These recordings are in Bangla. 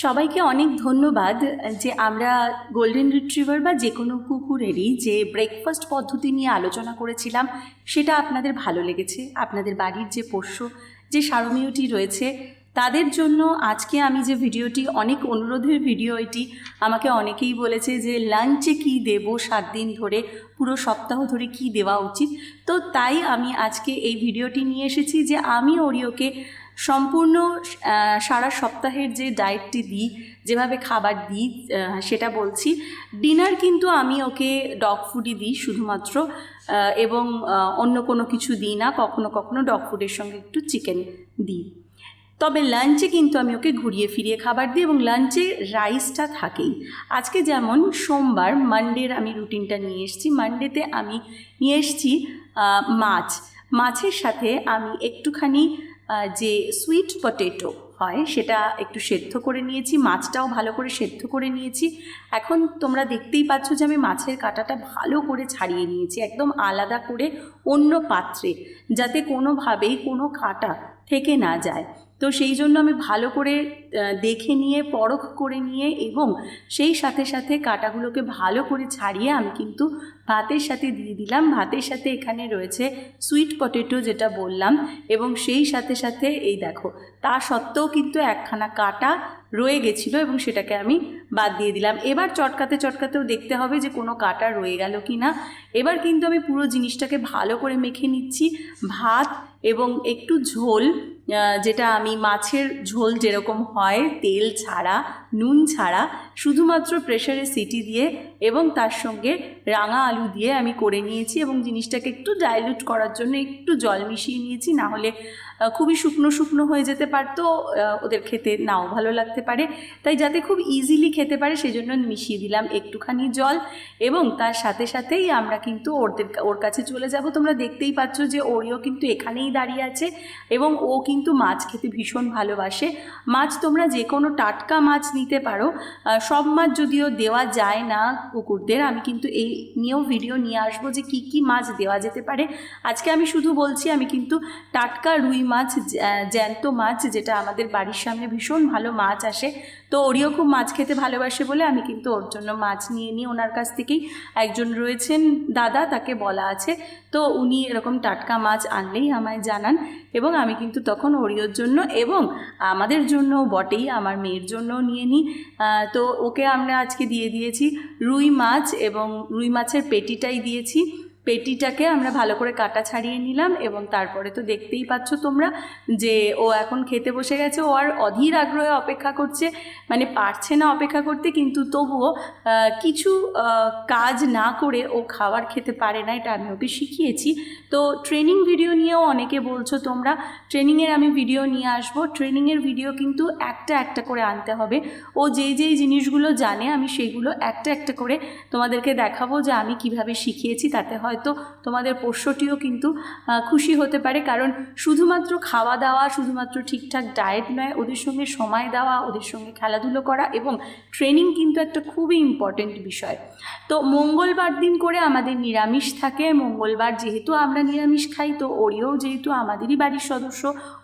সবাইকে অনেক ধন্যবাদ যে আমরা গোল্ডেন রিট্রিভার বা যে কোনো কুকুরেরই যে ব্রেকফাস্ট পদ্ধতি নিয়ে আলোচনা করেছিলাম, সেটা আপনাদের ভালো লেগেছে। আপনাদের বাড়ির যে পোষ্য, যে সারমীয়টি রয়েছে, তাদের জন্য আজকে আমি যে ভিডিওটি, অনেক অনুরোধের ভিডিও এটি, আমাকে অনেকেই বলেছে যে লাঞ্চে কী দেব, সাত দিন ধরে, পুরো সপ্তাহ ধরে কি দেওয়া উচিত? তো তাই আমি আজকে এই ভিডিওটি নিয়ে এসেছি যে আমি ওরিওকে সম্পূর্ণ সারা সপ্তাহের যে ডায়েটটি দিই, যেভাবে খাবার দিই সেটা বলছি। ডিনার কিন্তু আমি ওকে ডগ ফুডই দিই শুধুমাত্র এবং অন্য কোনো কিছু দিই না, কখনো কখনো ডগ ফুডের সঙ্গে একটু চিকেন দিই। তবে লাঞ্চে কিন্তু আমি ওকে ঘুরিয়ে ফিরিয়ে খাবার দিই এবং লাঞ্চে রাইসটা থাকেই। আজকে যেমন সোমবার, মানডের আমি রুটিনটা নিয়ে এসেছি। মানডেতে আমি নিয়ে এসেছি মাছ। মাছের সাথে আমি একটুখানি যে সুইট পটেটো হয়, সেটা একটু সেদ্ধ করে নিয়েছি, মাছটাও ভালো করে সেদ্ধ করে নিয়েছি। এখন তোমরা দেখতেই পাচ্ছ যে আমি মাছের কাঁটাটা ভালো করে ছাড়িয়ে নিয়েছি, একদম আলাদা করে অন্য পাত্রে, যাতে কোনোভাবেই কোনো কাঁটা থেকে না যায়। তো সেই জন্য আমি ভালো করে দেখে নিয়ে, পরখ করে নিয়ে এবং সেই সাথে সাথে কাঁটাগুলোকে ভালো করে ছাড়িয়ে আমি কিন্তু ভাতের সাথে দিয়ে দিলাম। ভাতের সাথে এখানে রয়েছে সুইট পটেটো যেটা বললাম এবং সেই সাথে সাথে এই দেখো, তা সত্ত্বেও কিন্তু একখানা কাটা রয়ে গেছিল এবং সেটাকে আমি বাদ দিয়ে দিলাম। এবার চটকাতে চটকাতেও দেখতে হবে যে কোনো কাটা রয়ে গেল কি না এবার কিন্তু আমি পুরো জিনিসটাকে ভালো করে মেখে নিচ্ছি। ভাত এবং একটু ঝোল যেটা আমি মাছের ঝোল যেরকম হয়, তেল ছাড়া, নুন ছাড়া, শুধুমাত্র প্রেশারে সিটি দিয়ে এবং তার সঙ্গে রাঙা আলু দিয়ে আমি করে নিয়েছি এবং জিনিসটাকে একটু ডাইলুট করার জন্য একটু জল মিশিয়ে নিয়েছি, না হলে খুবই শুকনো শুকনো হয়ে যেতে পারতো ওদের খেতে নাও ভালো লাগতে পারে। তাই যাতে খুব ইজিলি খেতে পারে, সেজন্য মিশিয়ে দিলাম একটুখানি জল এবং তার সাথে সাথেই আমরা কিন্তু ওদের ওর কাছে চলে যাব। তোমরা দেখতেই পাচ্ছ যে ওরিও কিন্তু এখানেই দাঁড়িয়ে আছে এবং ও কিন্তু মাছ খেতে ভীষণ ভালোবাসে। মাছ তোমরা যে কোনো টাটকা মাছ নিতে পারো। সব মাছ যদিও দেওয়া যায় না কুকুরদের, আমি কিন্তু এই নিয়েও ভিডিও নিয়ে আসব যে কি কি মাছ দেওয়া যেতে পারে। আজকে আমি শুধু বলছি, আমি কিন্তু টাটকা রুই মাছ জ্যান্ত মাছ, যেটা আমাদের বাড়ির সামনে ভীষণ ভালো মাছ আসে। তো ওরিও খুব মাছ খেতে ভালোবাসে বলে আমি কিন্তু ওর জন্য মাছ নিয়ে নিই। ওনার কাছ থেকেই একজন রয়েছেন দাদা, তাকে বলা আছে। তো উনি এরকম টাটকা মাছ আনলেই আমায় জানান এবং আমি কিন্তু তখন ওরিওর জন্য এবং আমাদের জন্য বটেই, আমার মেয়ের জন্য নিয়ে নিই। তো ওকে আমরা আজকে দিয়ে দিয়েছি রুই মাছ এবং রুই মাছের পেটিটাই দিয়েছি। পেটিটাকে আমরা ভালো করে কাটা ছাড়িয়ে নিলাম এবং তারপরে তো দেখতেই পাচ্ছ তোমরা যে ও এখন খেতে বসে গেছে। ও আর অধীর আগ্রহে অপেক্ষা করছে মানে পারছে না অপেক্ষা করতে, কিন্তু তবুও কিছু কাজ না করে ও খাবার খেতে পারে না, এটা আমি ওকে শিখিয়েছি। তো ট্রেনিং ভিডিও নিয়েও অনেকে বলছো তোমরা, ট্রেনিংয়ের আমি ভিডিও নিয়ে আসব। ট্রেনিংয়ের ভিডিও কিন্তু একটা একটা করে আনতে হবে। ও যেই যেই জিনিসগুলো জানে, আমি সেগুলো একটা একটা করে তোমাদেরকে দেখাবো যে আমি কীভাবে শিখিয়েছি, তাতে হয়তো তোমাদের পোষ্যটিও কিন্তু খুশি হতে পারে। কারণ শুধুমাত্র খাওয়া দাওয়া, শুধুমাত্র ঠিকঠাক ডায়েট নয়, ওদের সঙ্গে সময় দেওয়া, ওদের সঙ্গে খেলাধুলো করা এবং ট্রেনিং কিন্তু একটা খুবই ইম্পর্টেন্ট বিষয়। তো মঙ্গলবার দিন করে আমাদের নিরামিষ থাকে। মঙ্গলবার যেহেতু আমরা নিরামিষ খাই, তো ওরিও যেহেতু আমাদেরই বাড়ির সদস্য,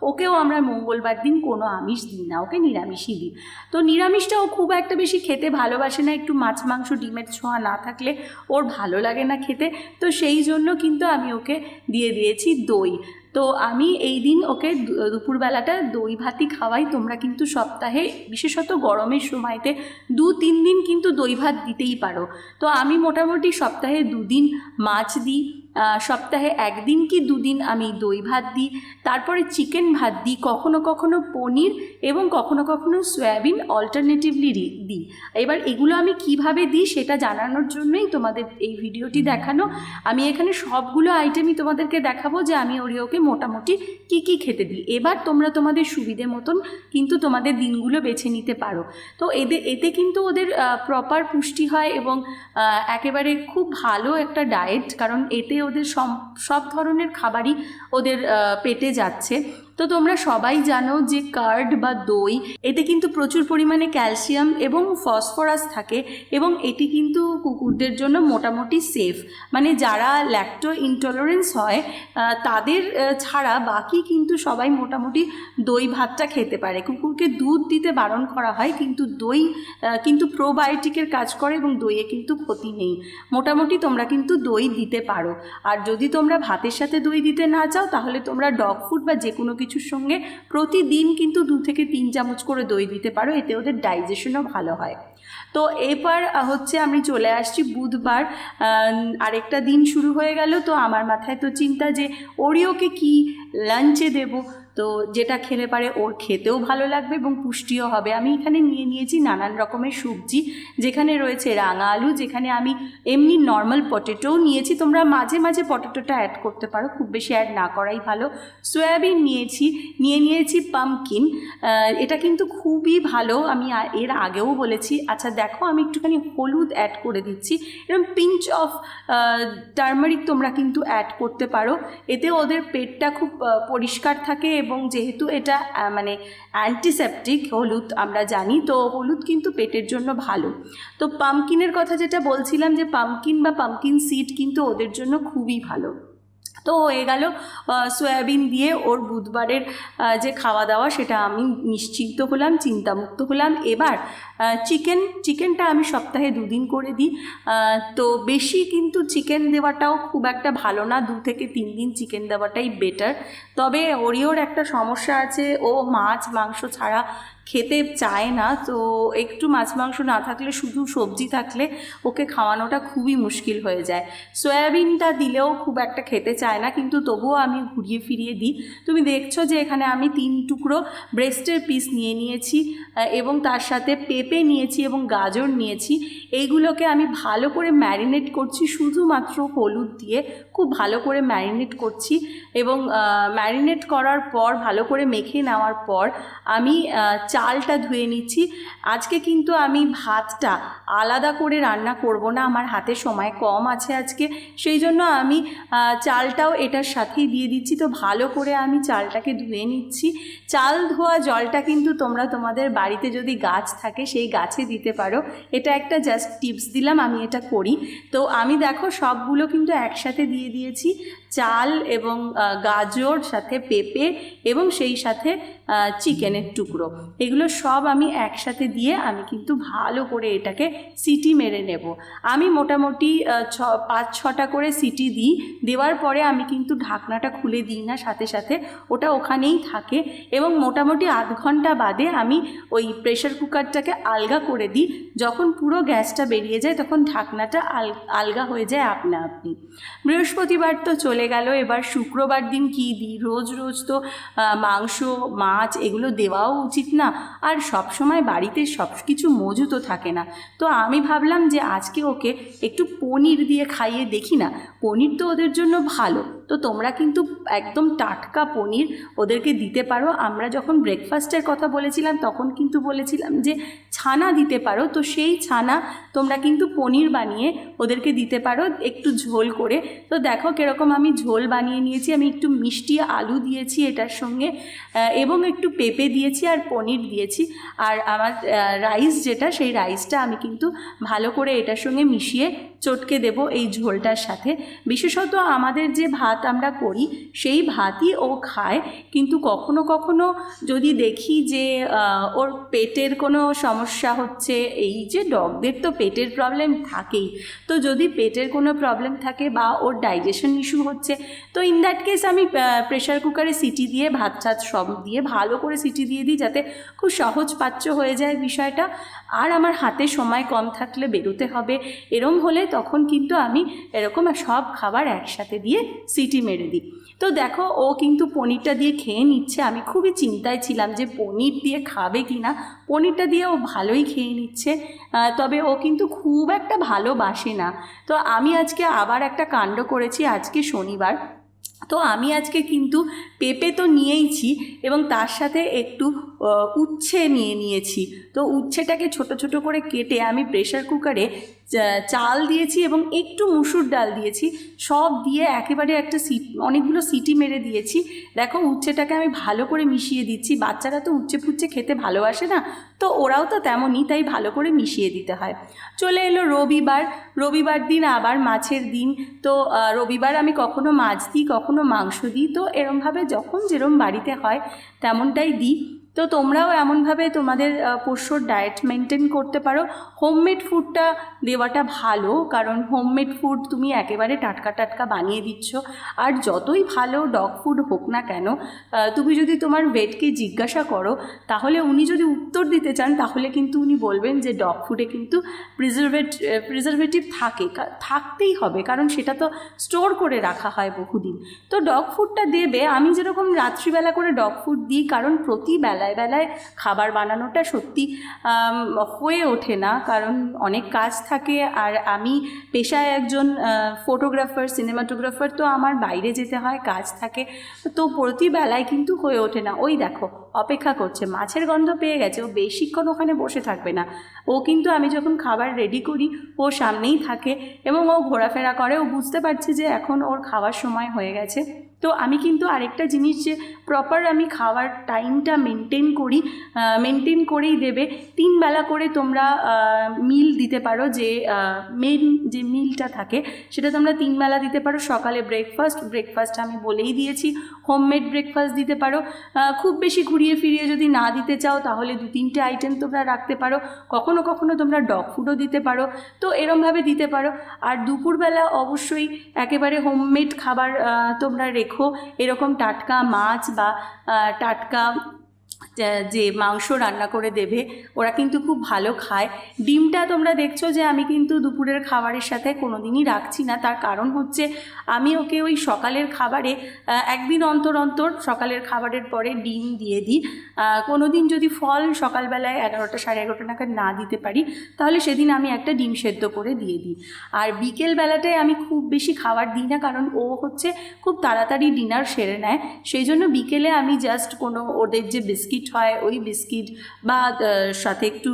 ওকেও আমরা মঙ্গলবার দিন কোনো আমিষ দিই না, ওকে নিরামিষই দিই। তো নিরামিষটাও খুব একটা বেশি খেতে ভালোবাসে না। একটু মাছ, মাংস, ডিমের ছোঁয়া না থাকলে ওর ভালো লাগে না খেতে। তো সেই জন্য কিন্তু আমি ওকে দিয়ে দিয়েছি দই। তো আমি এই দিন ওকে দুপুরবেলাটা দই ভাতই খাওয়াই। তোমরা কিন্তু সপ্তাহে, বিশেষত গরমের সময়তে দু, তিন দিন কিন্তু দই ভাত দিতেই পারো। তো আমি মোটামুটি সপ্তাহে দুদিন মাছ দিই সপ্তাহে একদিন কি দুদিন আমি দই ভাত দিই, তারপরে চিকেন ভাত দিই, কখনো কখনো পনির এবং কখনো কখনো সয়াবিন অল্টারনেটিভলি দিই। এবার এগুলো আমি কীভাবে দিই সেটা জানানোর জন্যই তোমাদের এই ভিডিওটি দেখানো। আমি এখানে সবগুলো আইটেমই তোমাদেরকে দেখাবো যে আমি ওরিওকে মোটামুটি কি কি খেতে দিই? এবার তোমরা তোমাদের সুবিধে মতন কিন্তু তোমাদের দিনগুলো বেছে নিতে পারো। তো এদের এতে কিন্তু ওদের প্রপার পুষ্টি হয় এবং একেবারে খুব ভালো একটা ডায়েট কারণ এতে ওদের সব ধরনের খাবারই ওদের পেটে যাচ্ছে। তো তোমরা সবাই জানো যে কার্ড বা দই, এতে কিন্তু প্রচুর পরিমাণে ক্যালসিয়াম এবং ফসফরাস থাকে এবং এটি কিন্তু কুকুরদের জন্য মোটামুটি সেফ। মানে যারা ল্যাক্টো ইনটলারেন্স হয় তাদের ছাড়া বাকি কিন্তু সবাই মোটামুটি দই ভাতটা খেতে পারে। কুকুরকে দুধ দিতে বারণ করা হয়, কিন্তু দই কিন্তু প্রোবায়োটিকের কাজ করে এবং দইয়ে কিন্তু ক্ষতি নেই। মোটামুটি তোমরা কিন্তু দই দিতে পারো। আর যদি তোমরা ভাতের সাথে দই দিতে না চাও, তাহলে তোমরা ডগ ফুড বা যে কোনো কিছুর সঙ্গে প্রতিদিন কিন্তু দু থেকে তিন চামচ করে দই দিতে পারো, এতে ওদের ডাইজেশনও ভালো হয়। তো এবার হচ্ছে আমি চলে আসছি বুধবার আরেকটা দিন শুরু হয়ে গেল, তো আমার মাথায় তো চিন্তা যে ওরিওকে কি লাঞ্চে দেব তো যেটা খেলে পারে ওর খেতেও ভালো লাগবে এবং পুষ্টিও হবে। আমি এখানে নিয়ে নিয়েছি নানান রকমের সবজি, যেখানে রয়েছে রাঙা আলু, যেখানে আমি এমনি নর্মাল পটেটোও নিয়েছি। তোমরা মাঝে মাঝে পটেটোটা অ্যাড করতে পারো, খুব বেশি অ্যাড না করাই ভালো। সয়াবিন নিয়েছি, নিয়ে নিয়েছি পামকিন এটা কিন্তু খুবই ভালো। আমি এর আগেও বলেছি। আচ্ছা দেখো, আমি একটুখানি হলুদ অ্যাড করে দিচ্ছি। এরকম পিঞ্চ অফ টার্মারিক তোমরা কিন্তু অ্যাড করতে পারো। এতে ওদের পেটটা খুব পরিষ্কার থাকে এবং যেহেতু এটা মানে অ্যান্টিসেপটিক হলুদ আমরা জানি, তো হলুদ কিন্তু পেটের জন্য ভালো। তো পামকিনের কথা যেটা বলছিলাম যে পামকিন বা পামকিন সিড কিন্তু ওদের জন্য খুবই ভালো। তো হয়ে গেল সয়াবিন দিয়ে ওর বুধবারের যে খাওয়া দাওয়া সেটা আমি নিশ্চিন্ত হলাম, চিন্তামুক্ত হলাম। এবার চিকেন, চিকেনটা আমি সপ্তাহে দুদিন করে দিই। তো বেশি কিন্তু চিকেন দেওয়াটাও খুব একটা ভালো না, দু থেকে তিন দিন চিকেন দেওয়াটাই বেটার। তবে ওরিওর একটা সমস্যা আছে, ও মাছ, মাংস ছাড়া খেতে চায় না, তো একটু মাছ মাংস না থাকলে, শুধু সবজি থাকলে ওকে খাওয়ানোটা খুবই মুশকিল হয়ে যায়। সয়াবিনটা দিলেও খুব একটা খেতে চায় না, কিন্তু তবুও আমি ঘুরিয়ে ফিরিয়ে দিই। তুমি দেখছ যে এখানে আমি তিন টুকরো ব্রেস্টের পিস নিয়ে নিয়েছি এবং তার সাথে পেঁপে নিয়েছি এবং গাজর নিয়েছি। এইগুলোকে আমি ভালো করে ম্যারিনেট করছি, শুধুমাত্র হলুদ দিয়ে খুব ভালো করে ম্যারিনেট করছি এবং ম্যারিনেট করার পর, ভালো করে মেখে নেওয়ার পর আমি চালটা ধুয়ে নিচ্ছি। আজকে কিন্তু আমি ভাতটা আলাদা করে রান্না করব না, আমার হাতে সময় কম আছে আজকে। সেই জন্য আমি চালটাও এটার সাথেই দিয়ে দিচ্ছি। তো ভালো করে আমি চালটাকে ধুয়ে নিচ্ছি। চাল ধোয়া জলটা কিন্তু তোমরা তোমাদের বাড়িতে যদি গাছ থাকে, সেই গাছে দিতে পারো। এটা একটা জাস্ট টিপস দিলাম, আমি এটা করি। তো আমি দেখো সবগুলো কিন্তু একসাথে দিয়ে দিয়েছি। চাল এবং গাজর, সাথে পেঁপে এবং সেই সাথে চিকেনের টুকরো। এগুলো সব আমি একসাথে দিয়ে আমি কিন্তু ভালো করে এটাকে সিটি মেরে নেব। আমি মোটামুটি ছ, পাঁচ, ছটা করে সিটি দিই। দেওয়ার পরে আমি কিন্তু ঢাকনাটা খুলে দিই না, সাথে সাথে ওটা ওখানেই থাকে এবং মোটামুটি আধ ঘণ্টা বাদে আমি ওই প্রেশার কুকারটাকে আলগা করে দিই। যখন পুরো গ্যাসটা বেরিয়ে যায় তখন ঢাকনাটা আল, আলগা হয়ে যায় আপনা আপনি। বৃহস্পতিবার তো চলে গেল। এবার শুক্রবার দিন কি দিই? রোজ রোজ তো মাংস, মাছ এগুলো দেওয়াও উচিত না। আর সব সময় বাড়িতে সব কিছু মজুতও থাকে না। তো আমি ভাবলাম যে আজকে ওকে একটু পনির দিয়ে খাইয়ে দেখি না। পনির তো ওদের জন্য ভালো। তো তোমরা কিন্তু একদম টাটকা পনির ওদেরকে দিতে পারো। আমরা যখন ব্রেকফাস্টের কথা বলেছিলাম, তখন কিন্তু বলেছিলাম যে ছানা দিতে পারো। তো সেই ছানা তোমরা কিন্তু পনির বানিয়ে ওদেরকে দিতে পারো একটু ঝোল করে। তো দেখো কীরকম আমি ঝোল বানিয়ে নিয়েছি। আমি একটু মিষ্টি আলু দিয়েছি এটার সঙ্গে এবং একটু পেঁপে দিয়েছি আর পনির দিয়েছি। আর আমার রাইস যেটা, সেই রাইসটা আমি কিন্তু ভালো করে এটার সঙ্গে মিশিয়ে চটকে দেব এই ঝোলটার সাথে। বিশেষত আমাদের যে ভাত আমরা করি, সেই ভাতই ও খায়। কিন্তু কখনো কখনো যদি দেখি যে ওর পেটের কোনো সমস্যা হচ্ছে, এই যে ডগদের তো পেটের প্রবলেম থাকেই। তো যদি পেটের কোনো প্রবলেম থাকে বা ওর ডাইজেশন ইস্যু হচ্ছে, তো ইন দ্যাট কেস আমি প্রেশার কুকারে সিটি দিয়ে, ভাত টাত সব দিয়ে, ভালো করে সিটি দিয়ে দিই যাতে খুব সহজ পাচ্য হয়ে যায় বিষয়টা। আর আমার হাতে সময় কম থাকলে বেরোতে হবে। এরম হলে তখন কিন্তু আমি এরকম সব খাবার একসাথে দিয়ে সিটি মেরে দিই। তো দেখো, ও কিন্তু পনিরটা দিয়ে খেয়ে নিচ্ছে। আমি খুবই চিন্তায় ছিলাম যে পনির দিয়ে খাবে কি না। পনিরটা দিয়ে ও ভালোই খেয়ে নিচ্ছে। তবে ও কিন্তু খুব একটা ভালোবাসে না। তো আমি আজকে আবার একটা কাণ্ড করেছি আজকে শনিবার। তো আমি আজকে কিন্তু পেঁপে তো নিয়েইছি এবং তার সাথে একটু উচ্ছে নিয়ে নিয়েছি। তো উচ্ছেটাকে ছোট ছোট করে কেটে আমি প্রেশার কুকারে চাল দিয়েছি এবং একটু মুসুর ডাল দিয়েছি। সব দিয়ে একেবারে একটা সিট, অনেকগুলো সিটি মেরে দিয়েছি। দেখো উচ্ছেটাকে আমি ভালো করে মিশিয়ে দিচ্ছি। বাচ্চারা তো উচ্ছে ফুচ্ছে খেতে ভালোবাসে না, তো ওরাও তো তেমনই তাই ভালো করে মিশিয়ে দিতে হয়। চলে এলো রবিবার। রবিবার দিন আবার মাছের দিন। তো রবিবার আমি কখনো মাছ দিই, কখনো মাংস দিই। তো এরমভাবে যখন যেরম বাড়িতে হয়, তেমনটাই দিই। তো তোমরাও এমনভাবে তোমাদের পোষ্যর ডায়েট মেনটেন করতে পারো। হোমমেড ফুডটা দেওয়াটা ভালো, কারণ হোমমেড ফুড তুমি একেবারে টাটকা টাটকা বানিয়ে দিচ্ছ। আর যতই ভালো ডগ ফুড হোক না কেন তুমি যদি তোমার ভেটকে জিজ্ঞাসা করো, তাহলে উনি যদি উত্তর দিতে চান, তাহলে কিন্তু উনি বলবেন যে ডগ ফুডে কিন্তু প্রিজারভেট প্রিজারভেটিভ থাকে। থাকতেই হবে, কারণ সেটা তো স্টোর করে রাখা হয় বহুদিন। তো ডগ ফুডটা দেবে। আমি যেরকম রাত্রিবেলা করে ডগ ফুড দিই, কারণ প্রতি বেলায় খাবার বানানোটা সত্যি হয়ে ওঠে না। কারণ অনেক কাজ থাকে আর আমি পেশায় একজন ফটোগ্রাফার সিনেমাটোগ্রাফার তো আমার বাইরে যেতে হয়, কাজ থাকে। তো প্রতি বেলায় কিন্তু হয়ে ওঠে না। ওই দেখো, অপেক্ষা করছে। মাছের গন্ধ পেয়ে গেছে। ও বেশিক্ষণ ওখানে বসে থাকবে না। ও কিন্তু আমি যখন খাবার রেডি করি, ও সামনেই থাকে এবং ও ঘোরাফেরা করে। ও বুঝতে পারছে যে এখন ওর খাওয়ার সময় হয়ে গেছে। তো আমি কিন্তু আরেকটা জিনিস যে প্রপার আমি খাওয়ার টাইমটা মেনটেন করি মেনটেন করেই দেবে। তিন বেলা করে তোমরা মিল দিতে পারো যে মেন যে মিলটা থাকে, সেটা তোমরা তিন বেলা দিতে পারো। সকালে ব্রেকফাস্ট ব্রেকফাস্ট আমি বলেই দিয়েছি। হোমমেড ব্রেকফাস্ট দিতে পারো। খুব বেশি ঘুরিয়ে ফিরিয়ে যদি না দিতে চাও, তাহলে দু তিনটে আইটেম তোমরা রাখতে পারো। কখনো কখনো তোমরা ডগ ফুডও দিতে পারো। তো এরমভাবে দিতে পারো। আর দুপুরবেলা অবশ্যই একেবারে হোমমেড খাবার তোমরা রেখো এরকম টাটকা মাছ বা টাটকা যা- মাংস রান্না করে দেবে, ওরা কিন্তু খুব ভালো খায়। ডিমটা তোমরা দেখছ যে আমি কিন্তু দুপুরের খাবারের সাথে কোনো দিনই রাখছি না। তার কারণ হচ্ছে আমি ওকে ওই সকালের খাবারে একদিন অন্তর অন্তর সকালের খাবারের পরে ডিম দিয়ে দিই। কোনো দিন যদি ফল সকালবেলায় এগারোটা সাড়ে এগারোটা নাগাদ না দিতে পারি, তাহলে সেদিন আমি একটা ডিম সেদ্ধ করে দিয়ে দিই। আর বিকেল বেলাটায় আমি খুব বেশি খাবার দিই না, কারণ ও হচ্ছে খুব তাড়াতাড়ি ডিনার সেরে নেয়। সেই জন্য বিকেলে আমি জাস্ট কোনো ওদের যে বিস্কিট হয়, ওই বিস্কিট বা সাথে একটু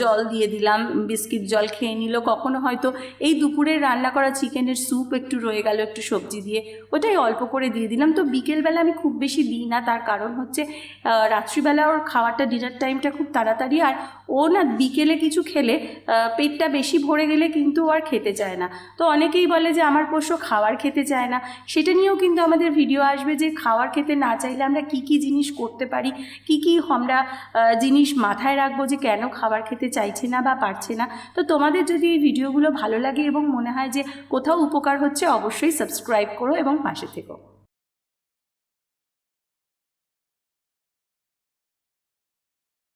জল দিয়ে দিলাম, বিস্কিট জল খেয়ে নিল। কখনো হয়তো এই দুপুরের রান্না করা চিকেনের স্যুপ একটু রয়ে গেল, একটু সবজি দিয়ে, ওটাই অল্প করে দিয়ে দিলাম। তো বিকেলবেলা আমি খুব বেশি দিই না, তার কারণ হচ্ছে রাত্রিবেলা ওর খাওয়ারটা, ডিনার টাইমটা খুব তাড়াতাড়ি, আর ও না বিকেলে কিছু খেলে পেটটা বেশি ভরে গেলে কিন্তু ও আর খেতে চায় না। তো অনেকেই বলে যে, আমার পোষ্য খাবার খেতে চায় না। সেটা নিয়েও কিন্তু আমাদের ভিডিও আসবে যে, খাওয়ার খেতে না চাইলে আমরা কি কি জিনিস করতে পারি কি কি আমরা জিনিস মাথায় রাখব যে কেন খাবার খেতে চাইছে না বা পারছে না? তো তোমাদের যদি এই ভিডিওগুলো ভালো লাগে এবং মনে হয় যে কোথাও উপকার হচ্ছে, অবশ্যই সাবস্ক্রাইব করো এবং পাশে থেকো।